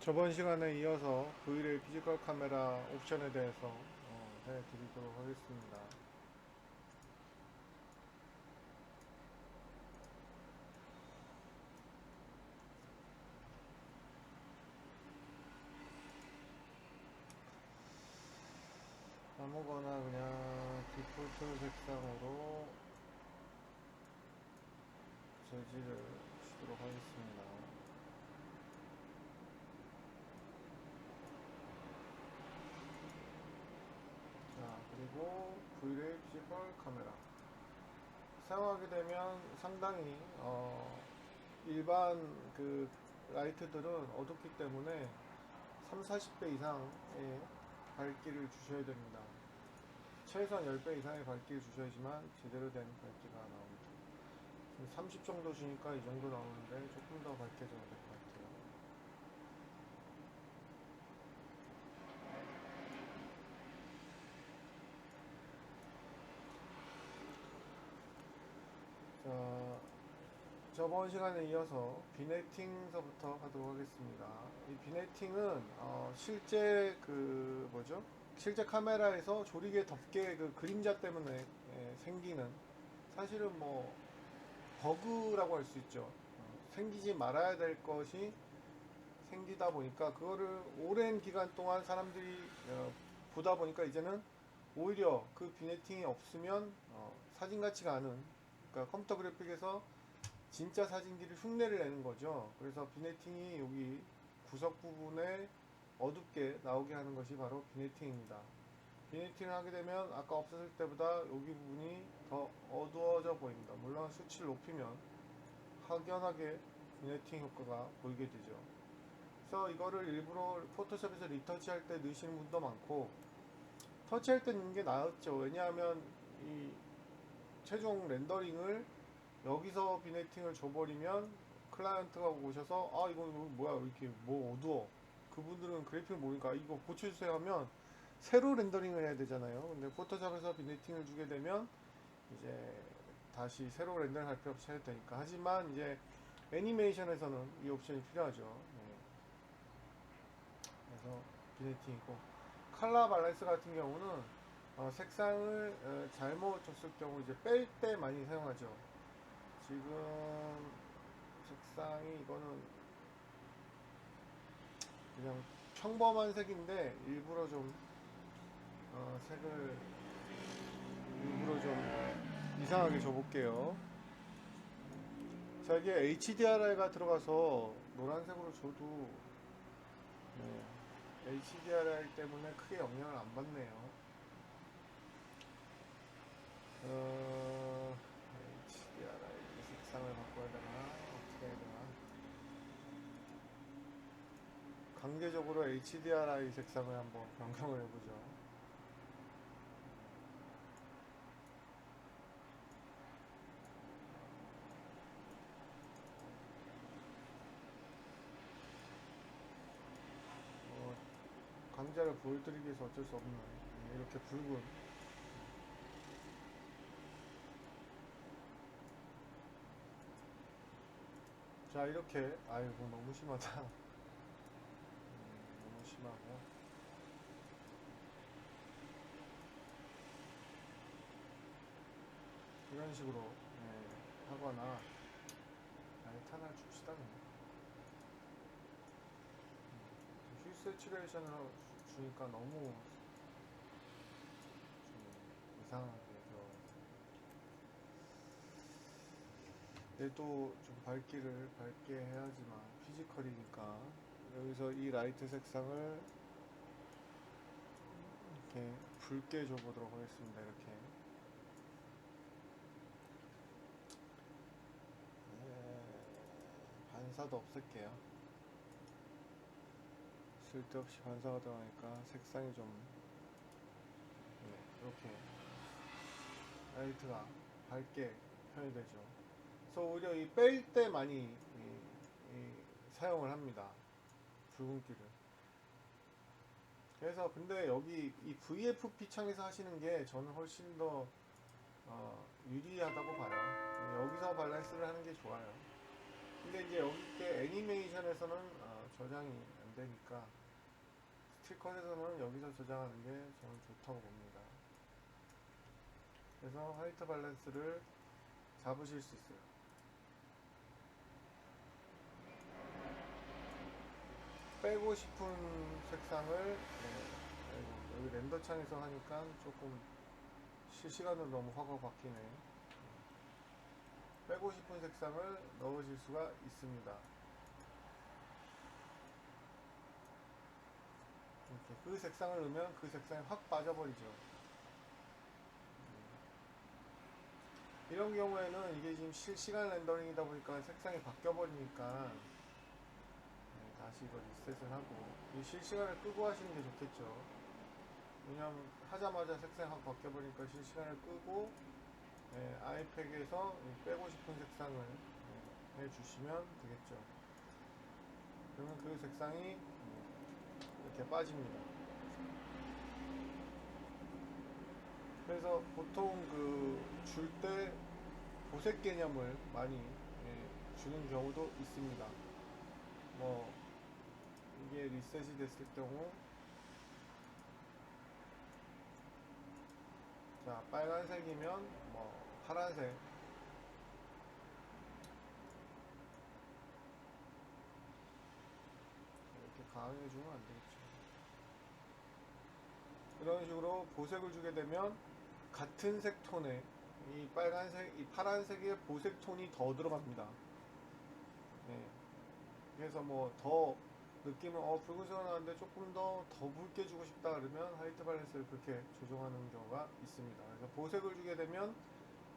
저번 시간에 이어서 V레이 피지컬 카메라 옵션에 대해서 어, 해드리도록 하겠습니다. 아무거나 그냥 디폴트 색상으로 저지를 주도록 하겠습니다. 자 그리고 V레이 피지컬 카메라 사용하게 되면 상당히 어, 일반 그 라이트들은 어둡기 때문에 3, 40배 이상의 밝기를 주셔야 됩니다. 최소한 10배 이상의 밝기를 주셔야지만 제대로 된 밝기가 나옵니다. 지금 30 정도 주니까 이 정도 나오는데 조금 더 밝게 줘야 같아요. 자, 저번 시간에 이어서 비네팅서부터 하도록 하겠습니다. 이 비네팅은 어, 실제 그 뭐죠? 실제 카메라에서 조리개 덮개 그 그림자 때문에 예, 생기는 사실은 뭐 버그라고 할 수 있죠. 어, 생기지 말아야 될 것이 생기다 보니까 그거를 오랜 기간 동안 사람들이 어, 보다 보니까 이제는 오히려 그 비네팅이 없으면 어, 사진 같지가 않은 그러니까 컴퓨터 그래픽에서 진짜 사진기를 흉내를 내는 거죠. 그래서 비네팅이 여기 구석 부분에 어둡게 나오게 하는 것이 바로 비네팅입니다. 비네팅을 하게 되면 아까 없었을 때보다 여기 부분이 더 어두워져 보입니다. 물론 수치를 높이면 확연하게 비네팅 효과가 보이게 되죠. 그래서 이거를 일부러 포토샵에서 리터치 할 때 넣으시는 분도 많고 터치할 때 넣는 게 나았죠. 왜냐하면 이 최종 렌더링을 여기서 비네팅을 줘버리면 클라이언트가 오셔서 아 이거 뭐야 왜 이렇게 뭐 어두워. 그분들은 그래픽을 모르니까 이거 고쳐주세요 하면 새로 렌더링을 해야 되잖아요. 근데 포토샵에서 비네팅을 주게 되면 이제 다시 새로 렌더링 할 필요 없이 해야 되니까. 하지만 이제 애니메이션에서는 이 옵션이 필요하죠. 네. 그래서 비네팅이고. 칼라 밸런스 같은 경우는 어, 색상을 어, 잘못 줬을 경우 이제 뺄 때 많이 사용하죠. 지금 색상이 이거는 그냥 평범한 색인데 일부러 좀 어, 색을 일부러 좀 이상하게 줘볼게요. 자 이게 HDRI가 들어가서 노란색으로 줘도 네, HDRI 때문에 크게 영향을 안 받네요. 어, 색상을 바꿔야 되나? 어떻게 해야 되나? 강제적으로 HDRI 색상을 한번 변경을 해보죠. 어, 강자를 보여드리기 위해서 어쩔 수 없는 네, 이렇게 붉은 자 이렇게. 아이고 너무 심하다. 음, 너무 심하고. 이런 식으로 예, 하거나 라이트 하나 줍시다 그냥. 음, 휘 세츄레이션을 주- 주니까 너무 좀 이상하게 들어가서 얘도 좀 밝기를 밝게 해야지만 피지컬이니까. 여기서 이 라이트 색상을 이렇게 붉게 줘보도록 하겠습니다 이렇게. 네, 반사도 없앨게요. 쓸데없이 반사가 들어가니까 색상이 좀 네, 이렇게 라이트가 밝게 표현되죠 그래서 오히려 이 뺄 때 많이 이- 이 사용을 합니다. 붉은기를. 그래서 근데 여기 이 VFP 창에서 하시는 게 저는 훨씬 더 어, 유리하다고 봐요. 여기서 밸런스를 하는 게 좋아요. 근데 이제 여기 때 애니메이션에서는 어, 저장이 안안 되니까 스틸컷에서는 여기서 저장하는 게 저는 좋다고 봅니다. 그래서 화이트 밸런스를 잡으실 수 있어요. 빼고 싶은 색상을 네, 아이고, 여기 렌더 창에서 하니까 조금 실시간으로 너무 화가 바뀌네. 빼고 싶은 색상을 넣으실 수가 있습니다. 이렇게 그 색상을 넣으면 그 색상이 확 빠져버리죠. 음. 이런 경우에는 이게 지금 실시간 렌더링이다 보니까 색상이 바뀌어 버리니까 네, 다시 이거 리셋을 하고 이 실시간을 끄고 하시는 게 좋겠죠. 왜냐면 하자마자 색상이 확 바뀌어 버리니까 실시간을 끄고 네, 아이팩에서 이 빼고 싶은 색상을 네, 해주시면 되겠죠. 그러면 그 색상이 음, 이렇게 빠집니다. 그래서 보통 그 줄 때 보색 개념을 많이 예, 주는 경우도 있습니다. 뭐 이게 리셋이 됐을 경우 자 빨간색이면 뭐 파란색 이렇게 강하게 주면 안 되겠죠. 이런 식으로 보색을 주게 되면 같은 색 톤에 이 빨간색, 이 파란색의 보색 톤이 더 들어갑니다. 네. 그래서 뭐 더 느낌은 어 붉은색이 나는데 조금 더 더 붉게 주고 싶다 그러면 화이트 밸런스를 그렇게 조정하는 경우가 있습니다. 그래서 보색을 주게 되면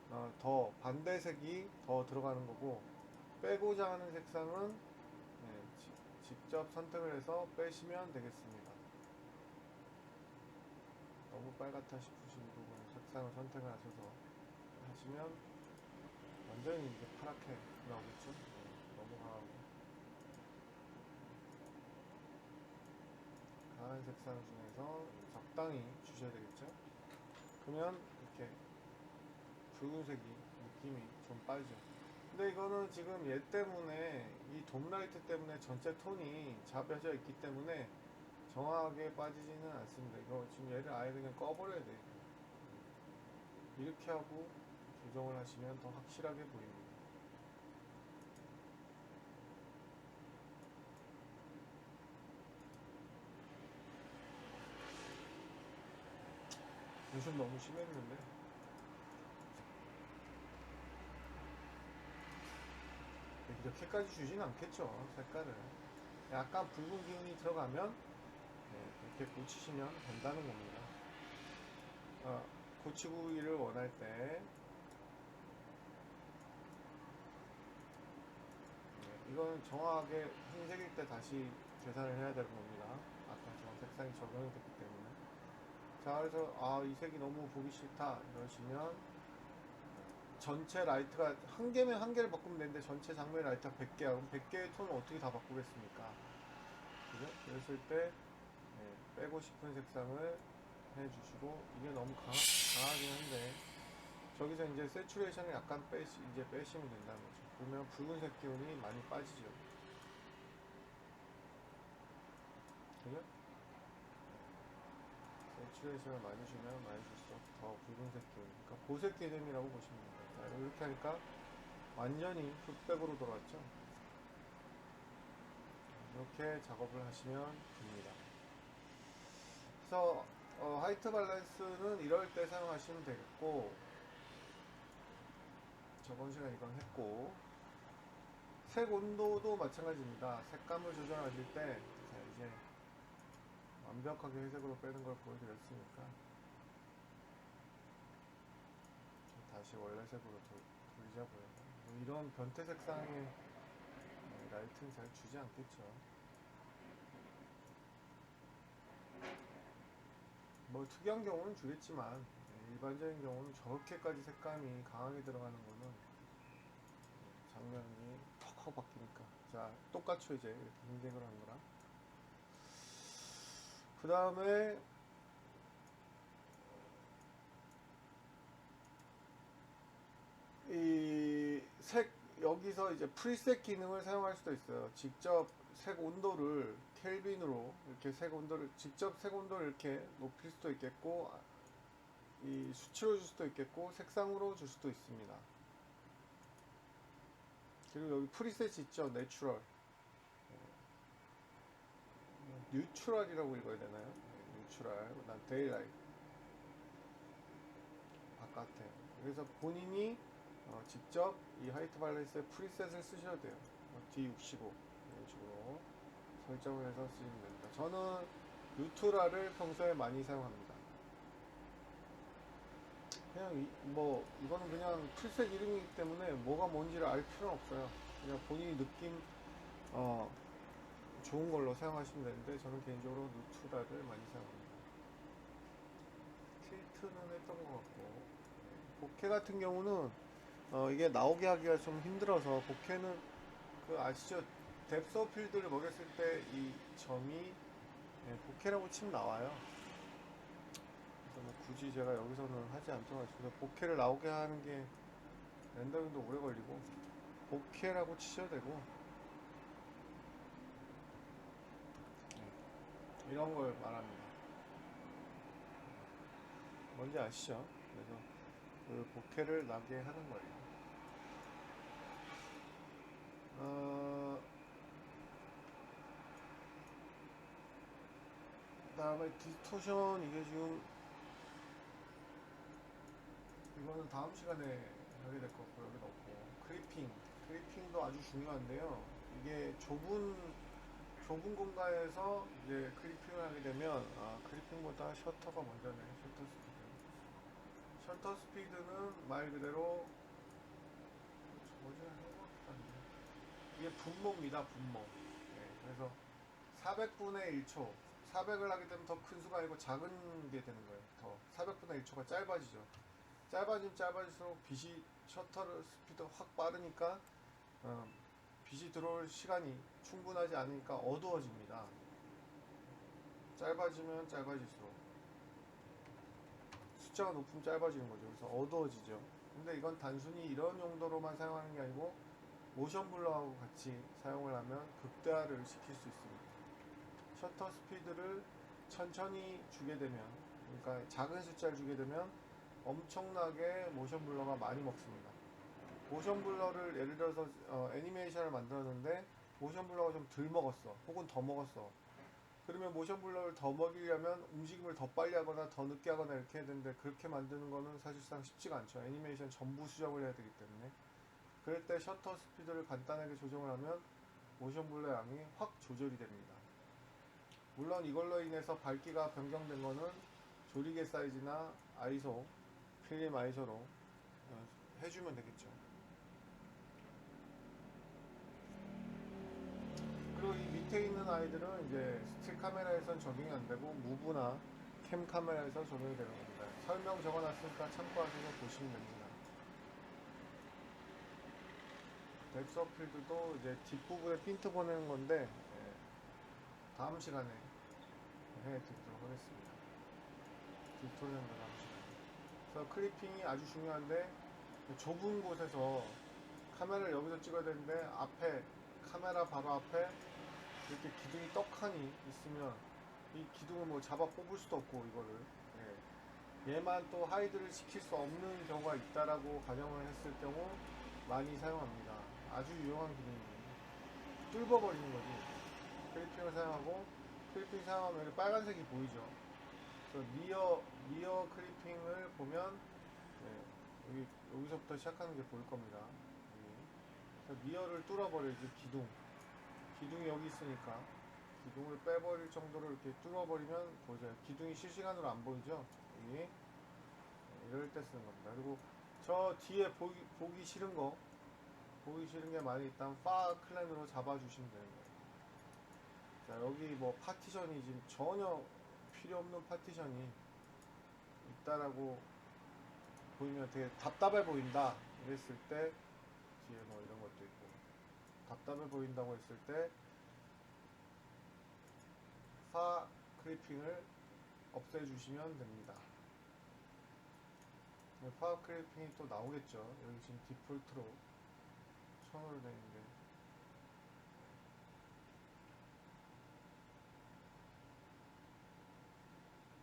어, 더 반대색이 더 들어가는 거고 빼고자 하는 색상은 네, 지- 직접 선택을 해서 빼시면 되겠습니다. 너무 빨갛다 싶으신 부분 색상을 선택을 하셔서 하시면 완전히 이제 파랗게 나오겠죠. 네, 너무 강하고 강한 색상 중에서 적당히 주셔야 되겠죠. 그러면 이렇게 붉은색이 느낌이 좀 빠지죠. 근데 이거는 지금 얘 때문에 이 돔라이트 때문에 전체 톤이 잡혀져 있기 때문에 정확하게 빠지지는 않습니다. 이거 지금 얘를 아예 그냥 꺼버려야 돼요. 이렇게 하고 조정을 하시면 더 확실하게 보입니다. 요즘 너무 심했는데. 이렇게까지 주진 않겠죠 색깔을. 약간 붉은 기운이 들어가면 네, 이렇게 고치시면 된다는 겁니다. 어, 고치구이를 원할 때 네, 이건 정확하게 흰색일 때 다시 계산을 해야 되는 겁니다. 아까 저 색상이 적용이 됐기 때문에 자 그래서 아 이 색이 너무 보기 싫다 이러시면 전체 라이트가 한 개면 한 개를 바꾸면 되는데 전체 장면 라이트가 100개야 그럼 100개의 톤을 어떻게 다 바꾸겠습니까 그죠? 그랬을 때 네, 빼고 싶은 색상을 해주시고 이게 너무 강하, 강하긴 한데 저기서 이제 세츄레이션을 약간 빼시, 이제 빼시면 된다는 거죠 보면 붉은색 기운이 많이 빠지죠 그죠? 세츄레이션을 많이 주면 많이 줄수록 더 붉은색 기운 그러니까 보색 개념이라고 보시면 됩니다. 자, 이렇게 하니까 완전히 흑백으로 돌아왔죠? 이렇게 작업을 하시면 됩니다. 그래서 어, 화이트 밸런스는 이럴 때 사용하시면 되겠고 저번 시간에 이건 했고 색 온도도 마찬가지입니다. 색감을 조절하실 때 완벽하게 회색으로 빼는 걸 보여드렸으니까 다시 원래 색으로 돌- 돌리자고요. 뭐 이런 변태 색상의 네, 라이트는 잘 주지 않겠죠. 뭐 특이한 경우는 주겠지만 네, 일반적인 경우는 저렇게까지 색감이 강하게 들어가는 거는 네, 장면이 턱하고 바뀌니까 자 똑같죠 이제 이렇게 흰색으로 한 거랑 그 다음에 이 색 여기서 이제 프리셋 기능을 사용할 수도 있어요. 직접 색 온도를 켈빈으로 이렇게 색 온도를 직접 색 온도를 이렇게 높일 수도 있겠고 아, 이 수치로 줄 수도 있겠고 색상으로 줄 수도 있습니다. 그리고 여기 프리셋 있죠, 내추럴. 뉴트럴이라고 읽어야 되나요? 네, 뉴트럴, 그다음 데일라이트. 바깥에. 그래서 본인이 어, 직접 이 화이트 밸런스의 프리셋을 쓰셔야 돼요. 어, D65 이런 식으로 설정을 해서 쓰시면 됩니다. 저는 뉴트랄을 평소에 많이 사용합니다. 그냥 이, 뭐 이거는 그냥 프리셋 이름이기 때문에 뭐가 뭔지를 알 필요는 없어요. 그냥 본인이 느낌 어, 좋은 걸로 사용하시면 되는데 저는 개인적으로 뉴트랄을 많이 사용합니다. 틸트는 했던 것 같고 네. 복회 같은 경우는 어, 이게 나오게 하기가 좀 힘들어서 복회는 그 아시죠? 뎁서 필드를 먹였을 때 이 점이 예, 복회라고 치면 나와요. 그래서 뭐 굳이 제가 여기서는 하지 않도록 하겠습니다. 복회를 나오게 하는 게 렌더링도 오래 걸리고 복회라고 치셔도 되고 이런 걸 말합니다. 뭔지 아시죠? 그래서 그 복회를 나게 하는 거예요. 어, 그다음에 디스토션 이게 지금 이거는 다음 시간에 하게 될것 같고 여기는 없고 크리핑 크리핑도 아주 중요한데요. 이게 좁은 좁은 공간에서 이제 크리핑을 하게 되면 아 크리핑보다 셔터가 먼저네 셔터 스피드. 셔터 스피드는 말 그대로 뭐지? 이게 분모입니다 분모. 네, 그래서 400분의 1초. 400을 하게 되면 더 큰 수가 아니고 작은 게 되는 거예요 더. 400분의 1초가 짧아지죠. 짧아지면 짧아질수록 빛이 셔터 스피드 확 빠르니까 어, 빛이 들어올 시간이 충분하지 않으니까 어두워집니다 짧아지면 짧아질수록 숫자가 높으면 짧아지는 거죠 그래서 어두워지죠 근데 이건 단순히 이런 용도로만 사용하는 게 아니고 모션 블러하고 같이 사용을 하면 극대화를 시킬 수 있습니다. 셔터 스피드를 천천히 주게 되면, 그러니까 작은 숫자를 주게 되면 엄청나게 모션 블러가 많이 먹습니다. 모션 블러를 예를 들어서 어, 애니메이션을 만들었는데 모션 블러가 좀 덜 먹었어, 혹은 더 먹었어. 그러면 모션 블러를 더 먹이려면 움직임을 더 빨리 하거나 더 늦게 하거나 이렇게 해야 되는데 그렇게 만드는 거는 사실상 쉽지가 않죠. 애니메이션 전부 수정을 해야 되기 때문에. 그럴 때 셔터 스피드를 간단하게 조정을 하면 모션 블러 양이 확 조절이 됩니다. 물론 이걸로 인해서 밝기가 변경된 거는 조리개 사이즈나 아이소, 필름 아이소로 어, 해주면 되겠죠. 그리고 이 밑에 있는 아이들은 이제 스틸 카메라에선 적용이 안 되고 무브나 캠 카메라에서 적용이 되는 겁니다. 설명 적어놨으니까 참고하셔서 보시면 됩니다. 뎁서 필드도 이제 뒷부분에 핀트 보내는 건데 예, 다음 시간에 해드리도록 하겠습니다. 뒷토리언도 다음 시간에. 그래서 클리핑이 아주 중요한데 좁은 곳에서 카메라를 여기서 찍어야 되는데 앞에 카메라 바로 앞에 이렇게 기둥이 떡하니 있으면 이 기둥을 뭐 잡아 뽑을 수도 없고 이거를 예. 얘만 또 하이드를 시킬 수 없는 경우가 있다라고 가정을 했을 경우 많이 사용합니다. 아주 유용한 기능이에요. 뚫어버리는 거지. 클리핑을 사용하고 클리핑 사용하면 빨간색이 보이죠. 그래서 리어 리어 클리핑을 보면 예, 여기 여기서부터 시작하는 게 보일 겁니다. 그래서 리어를 뚫어버려야지 기둥. 기둥이 여기 있으니까 기둥을 빼버릴 정도로 이렇게 뚫어버리면 보세요. 기둥이 실시간으로 안 보이죠? 예, 이럴 때 쓰는 겁니다. 그리고 저 뒤에 보기, 보기 싫은 거 보기 싫은 게 많이 있다면 파 클랜으로 잡아주시면 되는 거예요. 자 여기 뭐 파티션이 지금 전혀 필요 없는 파티션이 있다라고 보이면 되게 답답해 보인다 이랬을 때 뒤에 뭐 이런 답답해 보인다고 했을 때 4 크리핑을 없애주시면 됩니다. 네, 파워 크리핑이 또 나오겠죠. 여기 지금 디폴트로 천으로 되는데.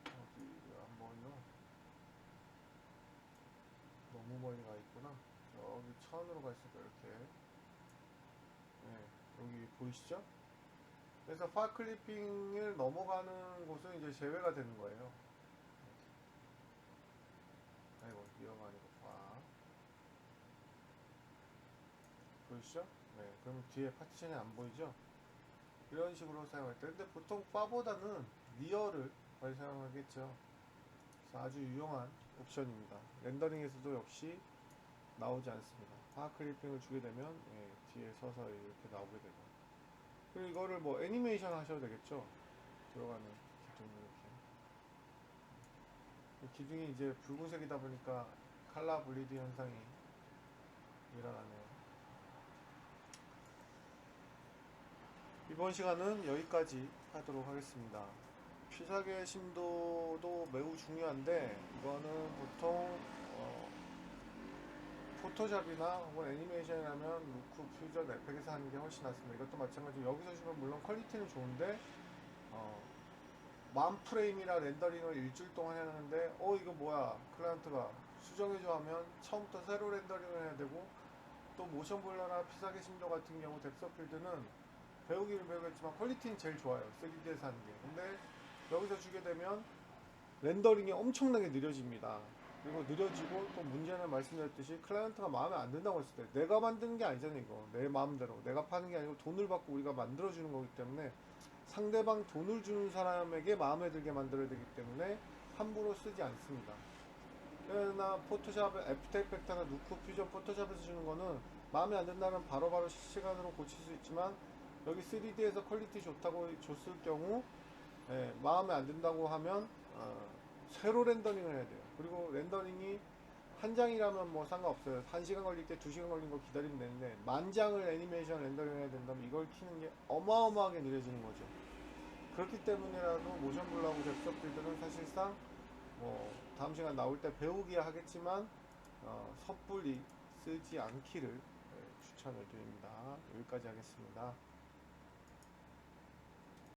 어디 안 보이나? 너무 멀리 가 있구나. 여기 천으로 가 있을까 이렇게. 여기 보이시죠? 그래서 파 클리핑을 넘어가는 곳은 이제 제외가 되는 거예요. 아이고 위험하네 파 보이시죠? 네, 그럼 뒤에 파티션이 안 보이죠? 이런 식으로 사용할 때 근데 보통 파보다는 리어를 많이 사용하겠죠. 아주 유용한 옵션입니다. 렌더링에서도 역시 나오지 않습니다. 파 클리핑을 주게 되면 예, 뒤에 서서 이렇게 나오게 되고 그리고 이거를 뭐 애니메이션 하셔도 되겠죠. 들어가는 기둥 이렇게 이 기둥이 이제 붉은색이다 보니까 칼라 블리드 현상이 일어나네요. 이번 시간은 여기까지 하도록 하겠습니다. 피사계 심도도 매우 중요한데 이거는 보통 어, 포토샵이나 혹은 애니메이션이라면 루크, 퓨전, 에펙에서 하는 게 훨씬 낫습니다. 이것도 마찬가지로 여기서 주면 물론 퀄리티는 좋은데 어, 만 프레임이라 렌더링을 일주일 동안 해놨는데 어 이거 뭐야? 클라이언트가 수정해줘 하면 처음부터 새로 렌더링을 해야 되고 또 모션 블러나 피사계 심도 같은 경우 덱서필드는 배우기는 배우겠지만 퀄리티는 제일 좋아요. 3D에서 하는 게. 근데 여기서 주게 되면 렌더링이 엄청나게 느려집니다 그리고 느려지고 또 문제는 말씀드렸듯이 클라이언트가 마음에 안 든다고 했을 때 내가 만드는 게 아니잖아요 이거. 내 마음대로. 내가 파는 게 아니고 돈을 받고 우리가 만들어 주는 거기 때문에 상대방 돈을 주는 사람에게 마음에 들게 만들어야 되기 때문에 함부로 쓰지 않습니다. 그러나 포토샵, 애프터 이펙트나 누크 퓨전 포토샵에서 주는 거는 마음에 안 든다면 바로바로 실시간으로 고칠 수 있지만 여기 3D에서 퀄리티 좋다고 줬을 경우 예, 마음에 안 든다고 하면 어, 새로 렌더링을 해야 돼요. 그리고 렌더링이 한 장이라면 뭐 상관없어요. 한 시간 걸릴 때 두 시간 걸린 거 기다리면 되는데 만 장을 애니메이션 렌더링 해야 된다면 이걸 키는 게 어마어마하게 느려지는 거죠. 그렇기 때문이라도 모션 덱서 필드는 사실상 뭐 다음 시간 나올 때 배우기 하겠지만 어, 섣불리 쓰지 않기를 예, 추천을 드립니다. 여기까지 하겠습니다.